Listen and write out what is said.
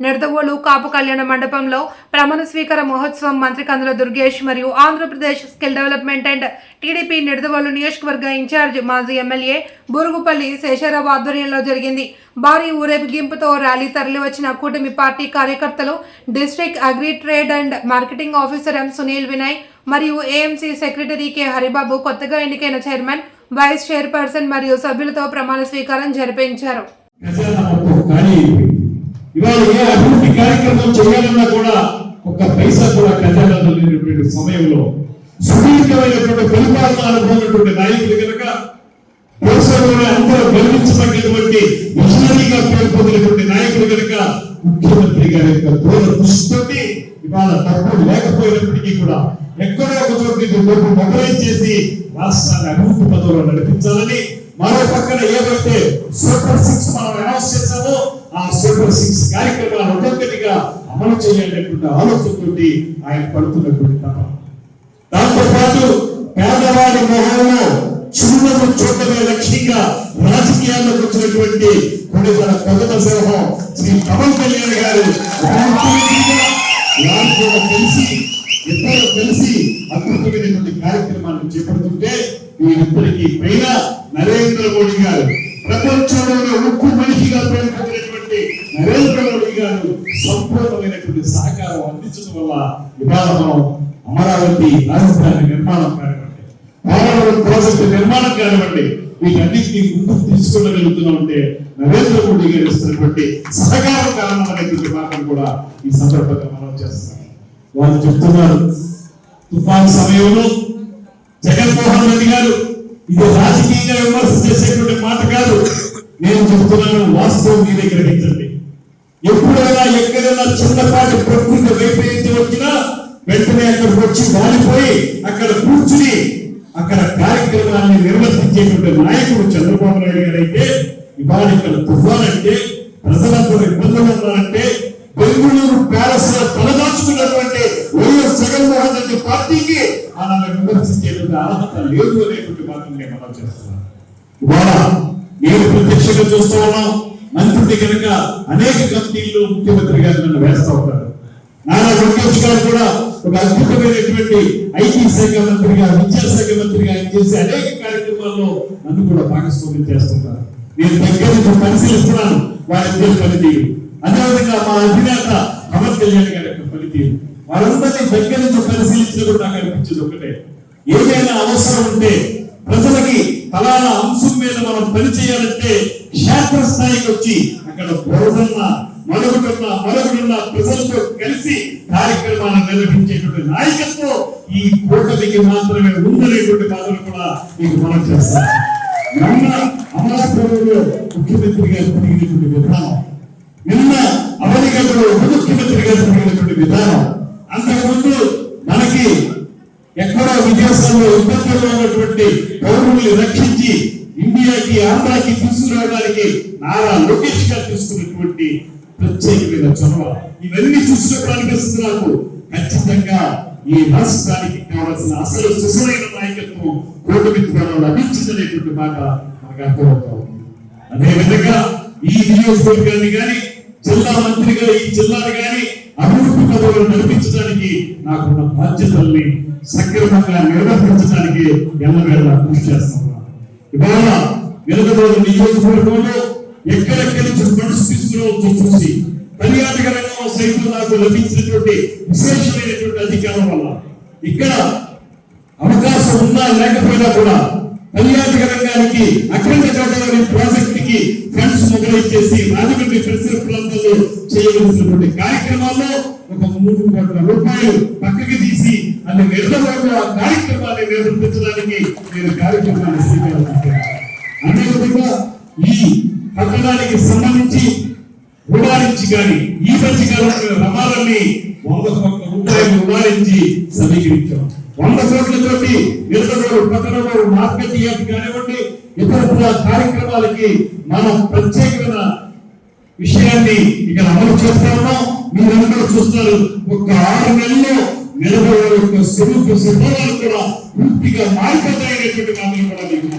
నిడదవోలు కాపు కళ్యాణ మండపంలో ప్రమాణ స్వీకార మహోత్సవం మంత్రి కందుల దుర్గేష్ మరియు Andhra Pradesh skill development and TDP Nidadavolu నియోజకవర్గ ఇన్ఛార్జ్ మాజీ ఎమ్మెల్యే బురుగుపల్లి శేషారావు ఆధ్వర్యంలో జరిగింది. భారీ ఊరేగింపుతో ర్యాలీ తరలివచ్చిన కూటమి పార్టీ కార్యకర్తలు district agri trade and marketing officer M Sunil Vinay మరియు ఏఎంసీ సెక్రటరీ కె హరిబాబు కొత్తగా ఎన్నికైన చైర్మన్ వైస్ చైర్పర్సన్ మరియు సభ్యులతో ప్రమాణ స్వీకారం జరిపించారు. ఇవాళ ఏ అభివృద్ధి కార్యక్రమం చేయాలన్నా కూడా ఒక్క పైసా కూడా ఖజానాలో లేనటువంటి సమయంలో సుదీర్ఘమైనటువంటి పరిపాలన అనుభవమైనటువంటి నాయకులు కనుక దేశంలోనే అందరూ గర్వించదగినటువంటి విజనరీగా పేరు పొందినటువంటి నాయకులు కనుక ముఖ్యమంత్రి గారి యొక్క దూర దృష్టితోటి ఇవాళ డబ్బు లేకపోయినప్పటికీ కూడా ఎక్కడో ఒక చోటు డబ్బు మొబైల్ చేసి రాష్ట్రాన్ని అభివృద్ధి పదవులు నడిపించాలని మరో పక్కన ఏవైతే సూపర్ సిక్స్ మనం అనౌన్స్ చేశామో ఆ సూపర్ సిక్స్ కార్యక్రమాలు ఒక్కొక్కటిగా అమలు చేయాలనేటువంటి ఆలోచనతోటి ఆయన పడుతున్నటువంటి తపన. దాంతోపాటు పేదవాడి మొహంలో చిరునవ్వు చూడటమే లక్ష్యంగా రాజకీయాల్లోకి వచ్చినటువంటి కొన్ని తన కొత్త సింహం శ్రీ పవన్ కళ్యాణ్ గారు తెలిసి ఇద్దరు కలిసి అద్భుతమైనటువంటి కార్యక్రమాన్ని చేపడుతుంటే వీరిద్దరికి పైన నరేంద్ర మోడీ గారు ప్రపంచంలోనే ఉక్కు మనిషిగా పేరు నరేంద్ర మోడీ గారు సంపూర్ణమైనటువంటి సహకారం అందించడం వల్ల ఇవాళ మనం అమరావతి రాజధాని నిర్మాణం కానివ్వండి పోలవరం ప్రాజెక్టు నిర్మాణం కానివ్వండి వీటన్నిటిని ముందుకు తీసుకెళ్ళగలుగుతున్నామంటే నరేంద్ర మోడీ గారు ఇస్తున్నటువంటి సహకారం కారణం అనేటువంటి మాటను కూడా ఈ సందర్భంగా మనం చేస్తున్నాం. వాళ్ళు చెప్తున్నారు తుఫాన్ సమయంలో జగన్మోహన్ రెడ్డి గారు ఇది రాజకీయంగా విమర్శ చేసేటువంటి మాట కాదు. నేను చెప్తున్నాను వాస్తవం మీరే గ్రహించండి ఎప్పుడైనా ఎక్కడైనా చిన్నపాటి ప్రకృతి వైపరీత్యం వచ్చినా వెంటనే అక్కడికి వచ్చి వాలిపోయి అక్కడ కూర్చుని అక్కడ కార్యక్రమాన్ని నిర్వర్తించేటువంటి నాయకుడు చంద్రబాబు నాయుడు గారు అయితే ఇవాళ ఇక్కడ తుఫాన్ అంటే ప్రజలందరూ ఇబ్బందులు ఉన్నారంటే జగన్మోహన్ పార్టీకి అలా విమర్శించేటువంటి అర్హత లేదు అనేటువంటి మాటను నేను మనం చేస్తున్నాను. ఇవాళ నేను ప్రత్యక్షంగా చూస్తూ ఉన్నాం మంత్రుడి కనుక అనేక కమిటీల్లో ముఖ్యమంత్రి గారు నన్ను వేస్తూ ఉంటారు నారా లోకేష్ గారు కూడా ఒక అద్భుతమైనటువంటి ఐటీ శాఖ మంత్రిగా విద్యాశాఖ మంత్రిగా ఆయన చేసే అనేక కార్యక్రమాల్లో నన్ను కూడా భాగస్వామ్యం చేస్తున్నారు. నేను దగ్గర నుంచి పరిశీలిస్తున్నాను. వారి పనితీరు. అదేవిధంగా మా అధినేత పవన్ కళ్యాణ్ గారు యొక్క పనితీరు వారందరినీ దగ్గర నుంచి పరిశీలించినప్పుడు నాకు అనిపించేది ఒకటే. ఏదైనా అవసరం ఉంటే ప్రజలకి ఫలానా అంశం మీద మనం పనిచేయాలంటే క్షేత్రస్థాయికి వచ్చి అక్కడ బోధన్న మరొకటున్న మరొకటున్న ప్రజలతో కలిసి కార్యక్రమాలను నిర్వహించేటువంటి నాయకత్వం ఈ కూటమికి మాత్రమే ఉందనేటువంటి బాధలు కూడా మీకు మనం చేస్తాం. మొన్న అమలాపురంలో ముఖ్యమంత్రి గారు తిరిగినటువంటి విధానం నిన్న అమెరికాలో ఉప ముఖ్యమంత్రి విధానం. అంతకుముందు మనకి ఎక్కడో విదేశాల్లో ఇబ్బందుల్లో ఉన్నటువంటి పౌరుల్ని రక్షించి ఇండియాకి ఆంధ్రాకి తీసుకురావడానికి నారా లోకేష్ గారు తీసుకున్నటువంటి ప్రత్యేకమైన చొరవ. ఇవన్నీ చూసినప్పుడు అనిపిస్తుంది నాకు ఖచ్చితంగా ఈ రాష్ట్రానికి కావాల్సిన అసలు సుసరైన నాయకత్వం కూటమి ద్వారా లభించిందనేటువంటి మాట మనకు అర్థమవుతా ఉంది. అదేవిధంగా ఈ నియోజకవర్గాన్ని కానీ జిల్లా మంత్రిగా ఈ జిల్లాను కానీ అభివృద్ధి పదవులు నడిపించడానికి నాకున్న బాధ్యతల్ని సక్రమంగా నిర్వర్తించడానికి ఎల్లవేళ కృషి చేస్తున్నాను ఇవాళ వెలుగుదోడు నియోజకవర్గంలో ఎక్కడెక్కడి నుంచి ఫండ్స్ తీసుకురావచ్చు చూసి పర్యాటక రంగంలో సైతం నాకు లభించినటువంటి విశేషమైనటువంటి అధికారం వల్ల ఇక్కడ అవకాశం ఉన్నా లేకపోయినా కూడా పర్యాటక రంగానికి అఖండ గోదావరి ప్రాజెక్ట్కి ఫండ్స్ మొదలైచేసి రాజమండ్రి పరిసర చేయవలసినటువంటి కార్యక్రమాల్లో ఒక మూడు కోట్ల రూపాయలు పక్కకి తీసి అది నిర్వహణలో ఆ కార్యక్రమాన్ని నిర్వర్తించడానికి నేను కార్యక్రమాన్ని స్వీకరించాను. అదేవిధంగా ఈ పట్టణానికి సంబంధించి రుణాలించి కానీ ఈ మధ్య కాలంలో రమాలని వంద కోట్ల రూపాయలు రుణాలించి సమీకరించాం. వంద కోట్లతోటి నిలదగోడు పట్టణంలో మార్కెట్ కానివ్వండి ఇతర కార్యక్రమాలకి మన ప్రత్యేకమైన విషయాన్ని ఇక్కడ అమలు చేస్తా ఉన్నాం. మీరందరూ చూస్తారు ఒక ఆరు నెలల్లో నిలబడే యొక్క స్వరూప సిద్ధాలు కూడా పూర్తిగా మారిపోతాయనేటువంటి మాటలు కూడా మీకు